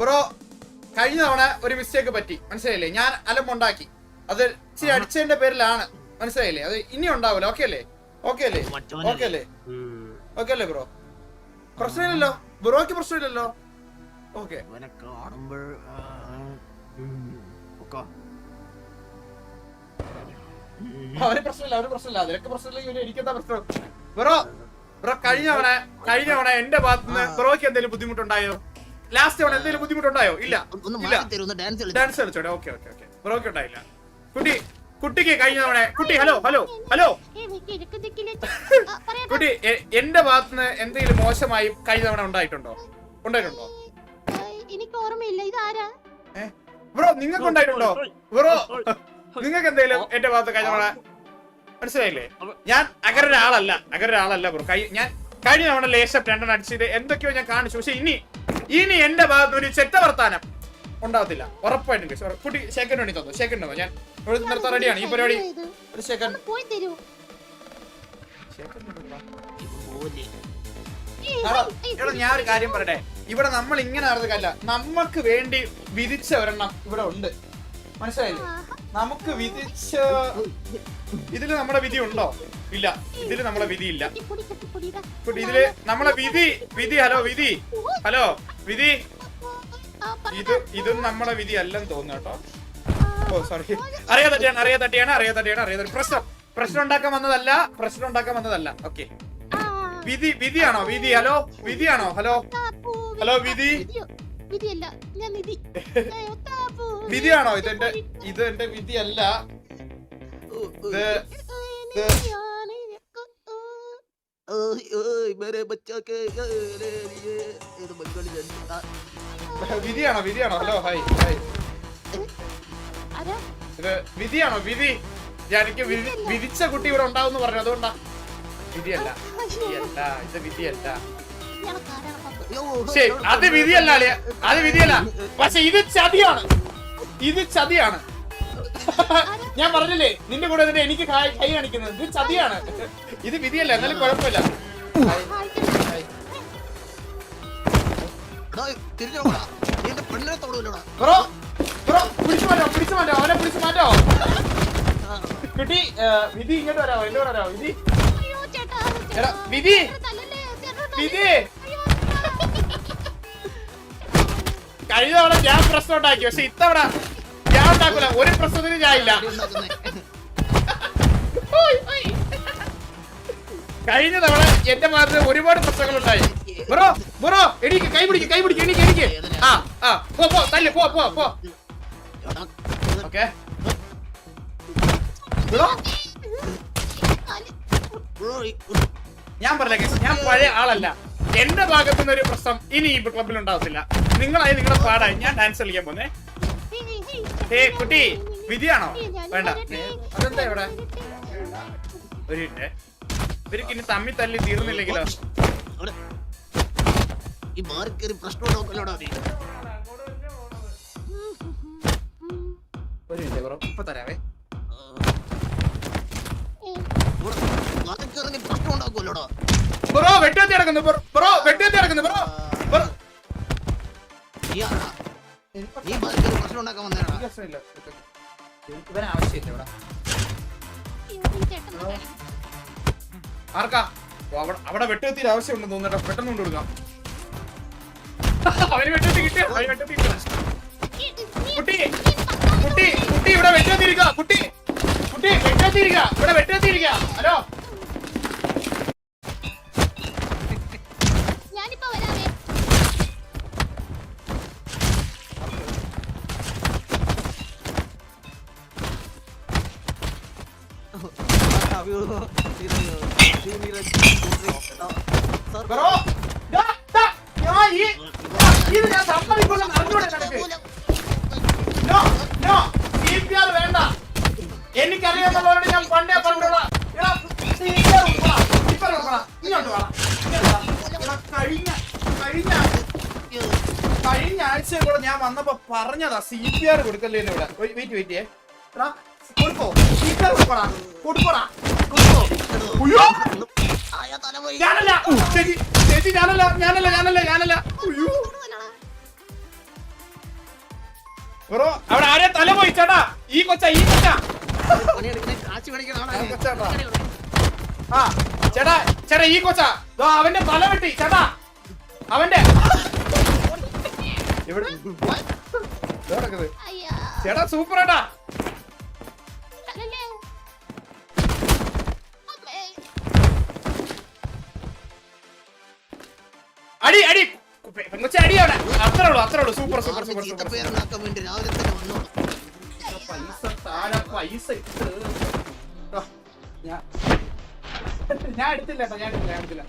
Bro കഴിഞ്ഞ തവണ ഒരു മിസ്റ്റേക്ക് പറ്റി. മനസ്സിലായില്ലേ? ഞാൻ അലമ്പുണ്ടാക്കി അത് ഇച്ചിരി അടിച്ചതിന്റെ പേരിലാണ്. മനസ്സിലായില്ലേ? അത് ഇനി ഉണ്ടാവില്ല ഓക്കെ അല്ലേ? ഓക്കെ അല്ലേ? ഓക്കെ അല്ലേ. ഓക്കെ അല്ലേ ബ്രോ പ്രശ്നമില്ലല്ലോ. ബ്രോക്ക് പ്രശ്നമില്ലല്ലോ. ഓക്കെ. അവന് പ്രശ്നമില്ല അവന് പ്രശ്നമില്ല. അതിലൊക്കെ പ്രശ്നമില്ല എനിക്കെന്താ പ്രശ്നം? ബ്രോ ബ്രോ കഴിഞ്ഞ തവണ കഴിഞ്ഞ തവണ എന്റെ ഭാഗത്ത് നിന്ന് ബ്രോയ്ക്ക് എന്തെങ്കിലും ബുദ്ധിമുട്ടുണ്ടായോ? ലാസ്റ്റ് തവണ എന്തെങ്കിലും ബുദ്ധിമുട്ടുണ്ടായോ? ഇല്ല. ഡാൻസ് കളിച്ചു? ഡാൻസ് കളിച്ചോടെ ഓക്കെ ഓക്കെ ഓക്കെ. ബ്രോയ്ക്ക് ഉണ്ടായില്ല കുട്ടി കുട്ടിക്ക് കഴിഞ്ഞ തവണ കുട്ടി ഹലോ ഹലോ ഹലോ. കുട്ടി എന്റെ ഭാഗത്തുനിന്ന് എന്തെങ്കിലും മോശമായി കഴിഞ്ഞ തവണ ഉണ്ടായിട്ടുണ്ടോ? ഉണ്ടായിട്ടുണ്ടോ? എനിക്ക് ഓർമ്മയില്ല. ഇതാരാ? ബ്രോ നിങ്ങൾക്ക് ഉണ്ടായിട്ടുണ്ടോ? ബ്രോ നിങ്ങൾക്ക് എന്തെങ്കിലും എന്റെ ഭാഗത്ത് കഴിഞ്ഞ തവണ മനസ്സിലായില്ലേ? ഞാൻ അങ്ങനെ ഒരാളല്ല അങ്ങനെ ഒരാളല്ല ബ്രോ ഞാൻ കഴിഞ്ഞ തവണ ലേശം രണ്ടെണ്ണം അടിച്ചത് എന്തൊക്കെയോ ഞാൻ കാണിച്ചു. പക്ഷെ ഇനി ഇനി എന്റെ ഭാഗത്ത് ഒരു ചെറ്റ വർത്താനം ഉണ്ടാവത്തില്ല. ഉറപ്പായിട്ടും കുട്ടി സെക്കൻഡ് വേണ്ടി തന്നു? സെക്കൻഡ് തന്നു? ഞാൻ ഇവിടെ നിർത്താൻ റെഡിയാണ്. ഈ പരിപാടി ഒരു സെക്കൻഡ് പോയി തരൂ. ഏയ്, എടാ, ഞാൻ ഒരു കാര്യം പറയട്ടെ. ഇവിടെ നമ്മൾ ഇങ്ങനെ നടന്നതല്ല നമുക്ക് വേണ്ടി വിധിച്ച ഒരെണ്ണം ഇവിടെ ഉണ്ട്. മനസ്സിലായില്ലേ? നമുക്ക് വിധിച്ച ഇതിൽ നമ്മുടെ വിധി ഉണ്ടോ? ഇല്ല. ഇതിൽ നമ്മളെ വിധി ഇല്ല കുട്ടി ഇതിൽ നമ്മളെ വിധി വിധി ഹലോ വിധി. ഹലോ. വിധി? ഇത് ഇത് നമ്മളെ വിധി അല്ലെന്ന് തോന്നുന്നു കേട്ടോ. ഓ സോറി അറിയാ തട്ടിയാണ് അറിയാ തട്ടിയാണ് അറിയാ തട്ടിയാണ് അറിയാ തട്ടി പ്രശ്നം പ്രശ്നം ഉണ്ടാക്കാൻ വന്നതല്ല പ്രശ്നം ഉണ്ടാക്കാൻ വന്നതല്ല. ഓക്കെ. വിധി വിധിയാണോ? വിധി ഹലോ? വിധിയാണോ? ഹലോ? ഹലോ, വിധി? വിധിയാണോ? ഇത് എന്റെ ഇത് എന്റെ വിധിയല്ല ഇത് മേരെ ബച്ചാക്കെ, ബംഗാളി വിധിയാണോ വിധിയാണോ? Hello hi hi? ഇത് വിധിയാണോ വിധി? എനിക്ക് വിധി വിധിച്ച കുട്ടി ഇവിടെ ഉണ്ടാവും പറഞ്ഞു. അതുകൊണ്ടാ. വിധിയല്ല വിധിയല്ല ഇത് വിധിയല്ല. ശരി അത് വിധിയല്ല അളിയ. അത് വിധിയല്ല. പക്ഷെ ഇത് ചതിയാണ്. ഇത് ചതിയാണ്. ഞാൻ പറഞ്ഞില്ലേ നിന്റെ കൂടെ തന്നെ എനിക്ക് കൈ കാണിക്കുന്നത്? ഇത് ചതിയാണ്. ഇത് വിധിയല്ല എന്നാലും കുഴപ്പമില്ല. ബ്രോ ബ്രോ പിടിച്ചു മാറ്റോ പിടിച്ചു മാറ്റോ അവനെ പിടിച്ചു മാറ്റോ. കുട്ടി വിധി ഇങ്ങോട്ട് വരാമോ എന്റെ കൂടെ വരാമോ വിധി? എടാ. വിധി? കഴിഞ്ഞ തവണ ഞാൻ പ്രശ്നം ഉണ്ടാക്കി പക്ഷെ ഇത്തവണ ഞാൻ ഉണ്ടാക്കൂല ഒരു പ്രശ്നത്തിന് ഞാൻ ഇല്ല. കഴിഞ്ഞ തവണ എന്റെ ഭാഗത്ത് ഒരുപാട് പ്രശ്നങ്ങൾ ഉണ്ടായി ബ്രോ ബ്രോ എനിക്ക് കൈ പിടിക്ക് കൈ പിടിക്ക് എനിക്ക് എനിക്ക് ആ ആ പോ പോ തല്ല് പോ പോ പോ. ഓക്കെ. ബ്രോ. ഞാൻ പറഞ്ഞ ഞാൻ പഴയ ആളല്ല. എന്റെ ഭാഗത്തുനിന്ന് ഒരു പ്രശ്നം ഇനി ഈ ക്ലബിൽ ഉണ്ടാവത്തില്ല. നിങ്ങളായി നിങ്ങളുടെ പാടായി. ഞാൻ ഡാൻസ് കളിക്കാൻ പോന്നേ. ഏ കുട്ടി വിധിയാണോ? വേണ്ട. അതെന്താ ഇവിടെ? ഒരു മിനിറ്റ്. ഇവർക്ക് ഇനി തമ്മി തല്ലി തീർന്നില്ലെങ്കിലോ. ഈ കയറി പ്രശ്നം ഉണ്ടാക്കല്ലോടാ നീ? ഒരു മിനിറ്റ് ബ്രോ ഇപ്പൊ തരാവേ. നീ പ്രശ്നം ഉണ്ടാക്കുമല്ലോടാ ബ്രോ വെട്ടുകത്തി കിടക്കുന്നു. ബ്രോ ബ്രോ വെട്ടുകത്തി കിടക്കുന്നു ബ്രോ. ബ്രോ നീ ആരാ? പ്രശ്നം ഉണ്ടാക്കാൻ ഇവൻ ആവശ്യമില്ല ഇവിടെ. ആർക്കാ? അവിടെ വെട്ടുകത്തിന്റെ ആവശ്യമുണ്ടെന്ന് തോന്നുന്നു പെട്ടെന്ന് കൊണ്ട് കൊടുക്കാം അവന് കിട്ടിയ കുട്ടി. കുട്ടി കുട്ടി ഇവിടെ വെട്ടുകത്തിരിക്കുക. കുട്ടി കുട്ടി വെട്ടുകത്തിരിക്കുക. ഇവിടെ ഇത് ഞാൻ സമ്മതിക്കുന്ന അറിഞ്ഞൂടെ നിനക്ക്. നോ നോ CPR വേണ്ട. എനിക്കറിയാമെന്നുള്ളവരോട് ഞാൻ പണ്ടേ പറഞ്ഞോളാ. CPR കൊടുക്കടാ, CPR കൊടുക്കടാ. ഇങ്ങോട്ട് വാടാ, ഇങ്ങോട്ട് വാ. എടാ, കഴിഞ്ഞ കഴിഞ്ഞ കഴിഞ്ഞ ആഴ്ച കൂടെ ഞാൻ വന്നപ്പോ പറഞ്ഞതാ സി പി ആർ കൊടുക്കല്ലേ ഇവിടെ വെയിറ്റ് വെയിറ്റ് എടാ കൊടുക്കോ. സി പി ആർ കൊടുക്കടാ. കൊടുക്കോടാ. കൊടുക്കോ. ഉയ്യോ ഞാനല്ല. ചേച്ചി ചേച്ചി ഞാനല്ല. ഞാനല്ല ഞാനല്ല ഞാനല്ല. ഉയ്യോ ബ്രോ. അവിടെ ആരെ തല പോയി ചേട്ടാ ഈ കൊച്ച. ഈ കൊച്ച ആ ചേട്ടാ ചേട്ടാ ഈ കൊച്ച. അവന്റെ തല വെട്ടി ചേട്ടാ. അവന്റെ. ചേട്ടാ സൂപ്പർ ഏട്ടാ സൂപ്പർ സൂപ്പർ സൂപ്പർ സൂപ്പർ ചീത്തപ്പേരുണ്ടാക്കാൻ വേണ്ടി രാവിലെ തന്നെ വന്നോളൂ. പൈസ താഴെ പൈസ ഞാൻ ഞാൻ എടുത്തില്ല ഞാൻ എടുത്തില്ല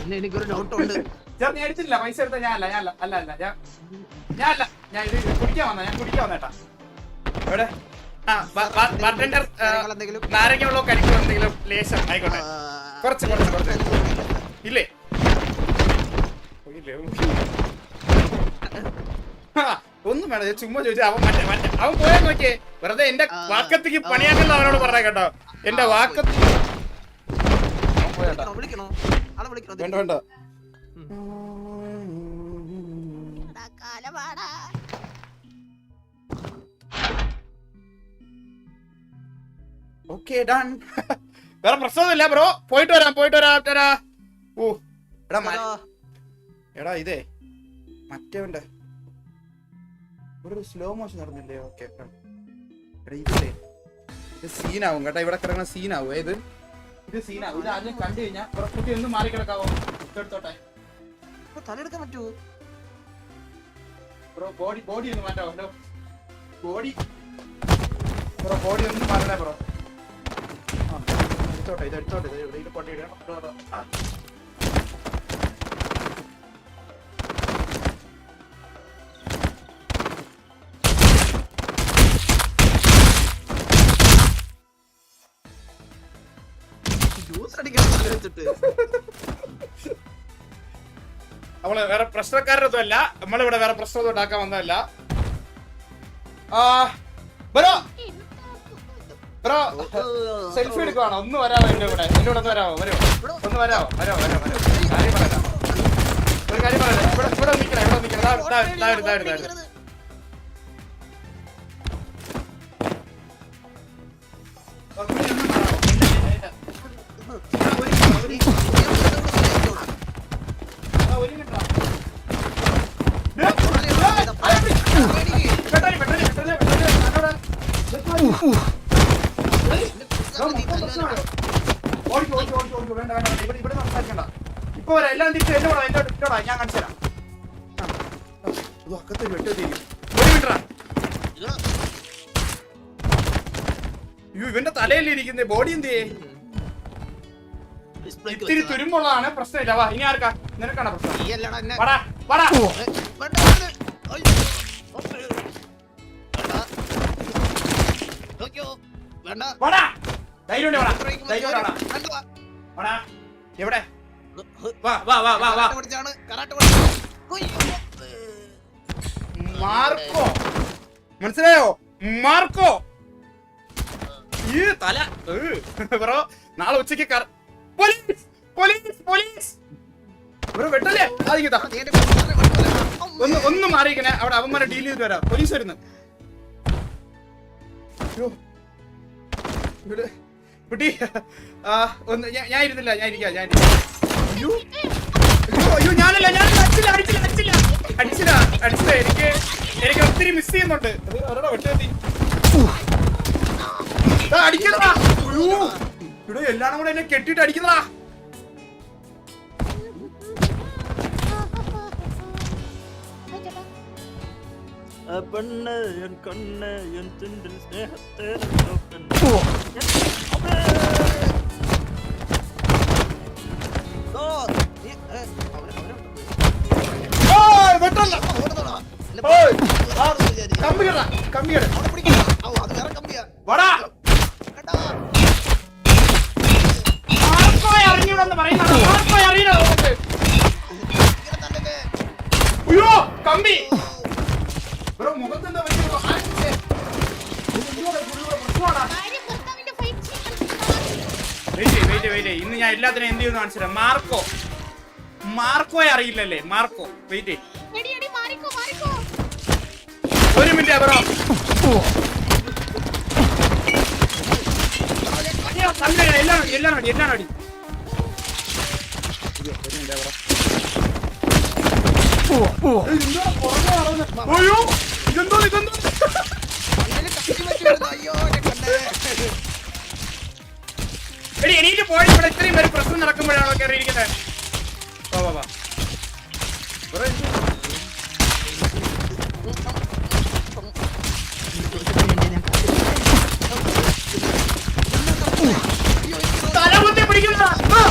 ഞാൻ എനിക്കൊരു ഡൗട്ട് ഉണ്ട്. ഞാൻ എടുത്തില്ല പൈസ എടുത്ത ഞാൻ അല്ല ഞാൻ അല്ല അല്ല അല്ല ഞാൻ ഞാൻ അല്ല ഞാൻ ഇത് കുടിക്കാൻ വന്ന ഞാൻ കുടിക്കാൻ വന്നേട്ടാ എവിടെ? ബാർട്ടൻഡർ എന്തെങ്കിലും? നാരങ്ങ വെള്ളമോ കരിക്കോ എന്തെങ്കിലും ലേശം ആയിക്കോട്ടെ. കുറച്ച് കുറച്ച് കുറച്ച്. ഇല്ലേ? ഇല്ലേ ഒന്നും വേണം ചുമ്മാ ചോദിച്ചാ അവൻ മറ്റേ മറ്റേ അവൻ പോയാൽ നോക്കിയേ. വെറുതെ എന്റെ വാക്കത്തേക്ക്. പണിയാക്കല്ല അവനോട് പറഞ്ഞ കേട്ടോ. എന്റെ വാക്കത്ത് വേണ്ട വേണ്ട. ഓക്കെ ഡൺ വേറെ പ്രശ്നമൊന്നുമില്ല ബ്രോ പോയിട്ട് വരാം പോയിട്ട് വരാം എടാ എടാ ഇതേ. മറ്റവന്റെ. ഒരു സ്ലോ മോഷൻ നടന്നില്ലേ? ഓക്കെ ഇതില്ലേ ഇത് സീനാവും കേട്ടോ. ഇവിടെ കിടക്കുന്ന സീനാവും ഏത്? ഇത് സീനാവും ഇത് ആദ്യം കണ്ടു കഴിഞ്ഞാൽ കുട്ടി ഒന്ന് മാറി കിടക്കാവോ? എടുത്തോട്ടെ. ഇപ്പൊ തലെടുക്കാൻ പറ്റുമോ ബ്രോ ബോഡി ബോഡി ഒന്ന് മാറ്റാവോ? ബോഡി ബ്രോ ബോഡി ഒന്ന് മാറണേ ബ്രോ. എടുത്തോട്ടെ ഇത് എടുത്തോട്ടെ ഇത് ഇവിടെ ഇത് നമ്മൾ വേറെ പ്രശ്നക്കാരൊന്നും അല്ല. നമ്മളിവിടെ വേറെ പ്രശ്നമൊന്നും ഉണ്ടാക്കാൻ വന്നതല്ല. സെൽഫി എടുക്കുവാണോ? ഒന്ന് വരാമോ എന്റെ കൂടെ? എന്റെ കൂടെ ഒന്ന് വരാമോ വരോ. ഒന്ന് വരാമോ വരാമോ വരാമോ വരാമോ കാര്യം പറയാം ഒരു കാര്യം പറയാം ഇവിടെ ഇവിടെ നിൽക്കണം ഇവിടെ നിൽക്കണം. താഴെ താഴെ താഴെ ദാ ഇപ്പൊ വരാം എല്ലാം തിരിച്ചു എന്റെ കൂടെ എന്റെ ഇട്ടോടാ ഞാൻ കാണിച്ചു തരാം. അക്കത്തെ ഇത് അക്കത്ത് വെട്ടി ഒരു മിനിറ്റാ അയ്യോ ഇവന്റെ തലയല്ലേ ഇരിക്കുന്നേ ബോഡി എന്ത് ചെയ്യേ? ഇത്തിരി തുരുമ്പുള്ളതാണ് പ്രശ്നമില്ല വാ ഇനി ആർക്കാ? നിനക്കാണ് പ്രശ്നം? വാടാ വാടാ. വാടാ. ധൈര്യം വാടാ. ധൈര്യം വാടാ. വാടാ. എവിടെ? വാ വാ വാ വാ വാ. മാർക്കോ. മനസ്സിലായോ? മാർക്കോ. ഈ തല ബ്രോ നാളെ ഉച്ചയ്ക്ക് കറ- പോലീസ് പോലീസ് പോലീസ്. ബ്രോ വെട്ടല്ലേ? ആദ്യം ഒന്ന് ഒന്ന് മാറിയിക്കണേ അവിടെ അവന്മാരെ ഡീൽ ചെയ്തിട്ട് വരാം. പോലീസ് വരുന്നു. കുട്ടി ആ ഒന്ന് ഞാൻ- ഞാൻ ഇരുന്നില്ല ഞാൻ ഇരിക്കാം ഞാൻ ഇരിക്കാം. അയ്യോ. അയ്യോ ഞാനല്ല ഞാൻ അടിച്ചില്ല അടിച്ചില്ല അടിച്ചില്ല. അടിച്ചില്ല അടിച്ചില്ല. എനിക്ക് എനിക്ക് ഒത്തിരി മിസ് ചെയ്യുന്നുണ്ട്. അവരോട് വെട്ടി അടിക്കണടാ. ഇവിടെ എല്ലാം കൂടെ എന്നെ കെട്ടിട്ട് അടിക്കണടാ പെണ്ണ് എൻ കണ്ണ് എൻ ചുണ്ടിൽ സ്നേഹത്തെ ചെയ്യ്. ഇന്ന് ഞാൻ എല്ലാത്തിനും എന്ത് ചെയ്യുന്നു കാണിച്ചു തരാം. മാർക്കോ. മാർക്കോയെ അറിയില്ലല്ലേ? മാർക്കോ വെയിറ്റ് ഒരു മിനിറ്റ് എല്ലാം എല്ലാം അടി എല്ലാം അടി. അയ്യോ ഇതെന്തോ ഇതെന്തോ. എണീറ്റ് പോയി ഇവിടെ ഇത്രയും പേര് പ്രശ്നം നടക്കുമ്പോഴാണോ കയറിയിരിക്കുന്നത് വാ വാ ബ്രോ, ഇത് തലകുത്തി പിടിക്കുന്നതാ. ആ.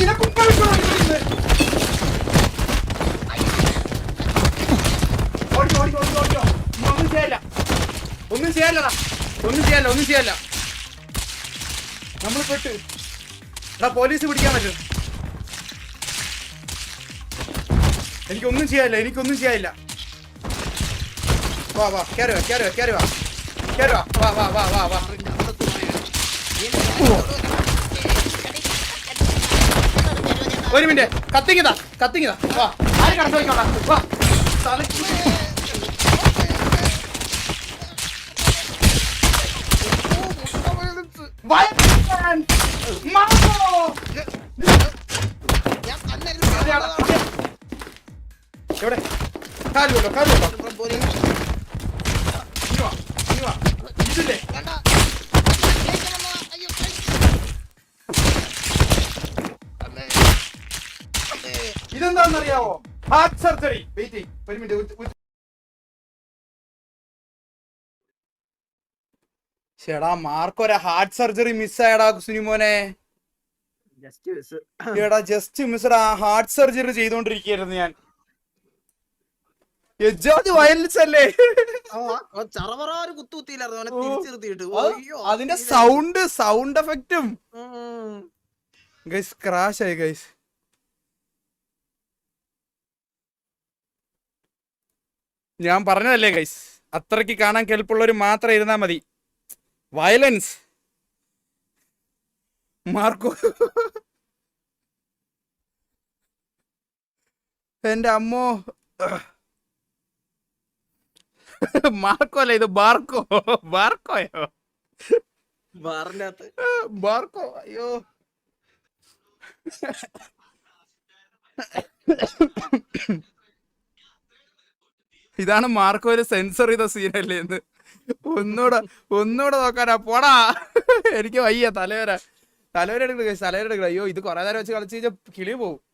നിനക്ക് ഉപ്പ വിട്ടോ ഇരിക്കുന്നത്? ഓടിക്കോ, ഓടിക്കോ, ഓടിക്കോ, ഓടിക്കോ. ഇനി ഒന്നും ചെയ്യല്ല ഒന്നും ചെയ്യാല്ലടാ ഒന്നും ചെയ്യാല്ല ഒന്നും ചെയ്യാല്ല നമ്മൾ പെട്ട് എടാ പോലീസ് പിടിക്കാൻ പറ്റും. എനിക്കൊന്നും ചെയ്യാനില്ല എനിക്കൊന്നും ചെയ്യാനില്ല. വാ വാ കയറി വാ കയറി വാ കയറി വാ. കയറി വാ വാ വാ വാ വാ വാ. ഒരു മിനിറ്റ് കത്തിങ്ങതാ കത്തിങ്ങതാ വാ ആര് കടന്നു പോയിക്കോളാം? വാ. തലക്ക് Violence! കാലുണ്ടോ കാലുണ്ടോ പോലീസ് ഇനി വാ ഇനി വാ ഇതില്ലേ അയ്യോ കൈ. അമ്മേ. അമ്മേ. ഇതെന്താണെന്നറിയാവോ ഹാർട്ട് സർജറി വെയിറ്റ് ഒരു മിനിറ്റ് ചേടാ മാർക്കൊരു ഹാർട്ട് സർജറി മിസ്സായടാ സുനിമോനെ ജസ്റ്റ് മിസ് എടാ ജസ്റ്റ് മിസ്സടാ ഹാർട്ട് സർജറി ചെയ്തോണ്ടിരിക്കുകയായിരുന്നു ഞാൻ. എജാതി വയലൻസ് അല്ലേ? കുത്തുകുത്തിയില്ലായിരുന്നു അവനെ അയ്യോ അതിന്റെ സൗണ്ട് സൗണ്ട് എഫക്റ്റും. ഗൈസ് ക്രാഷ് ആയി ഗൈസ് ഞാൻ പറഞ്ഞതല്ലേ ഗൈസ് അത്രയ്ക്ക് കാണാൻ കേൾപ്പുള്ളവർ മാത്രം ഇരുന്നാ മതി. വയലൻസ് മാർക്കോ. എന്റെ അമ്മോ. മാർക്കോ അല്ല ഇത്? ബാർക്കോ? ബാർക്കോയോ? ബാർക്കോ? അയ്യോ. ഇതാണ് മാർക്കോ ഒരു സെൻസർ ചെയ്ത സീനല്ലേ എന്ന് ഒന്നൂടെ ഒന്നൂടെ നോക്കാനാ. പോടാ. എനിക്ക് വയ്യ തലവര. തലവര എടുക്കണ തലവര എടുക്കണ. അയ്യോ ഇത് കൊറേ നേരം വെച്ച് കളിച്ച് കഴിഞ്ഞാൽ കിളി പോവും.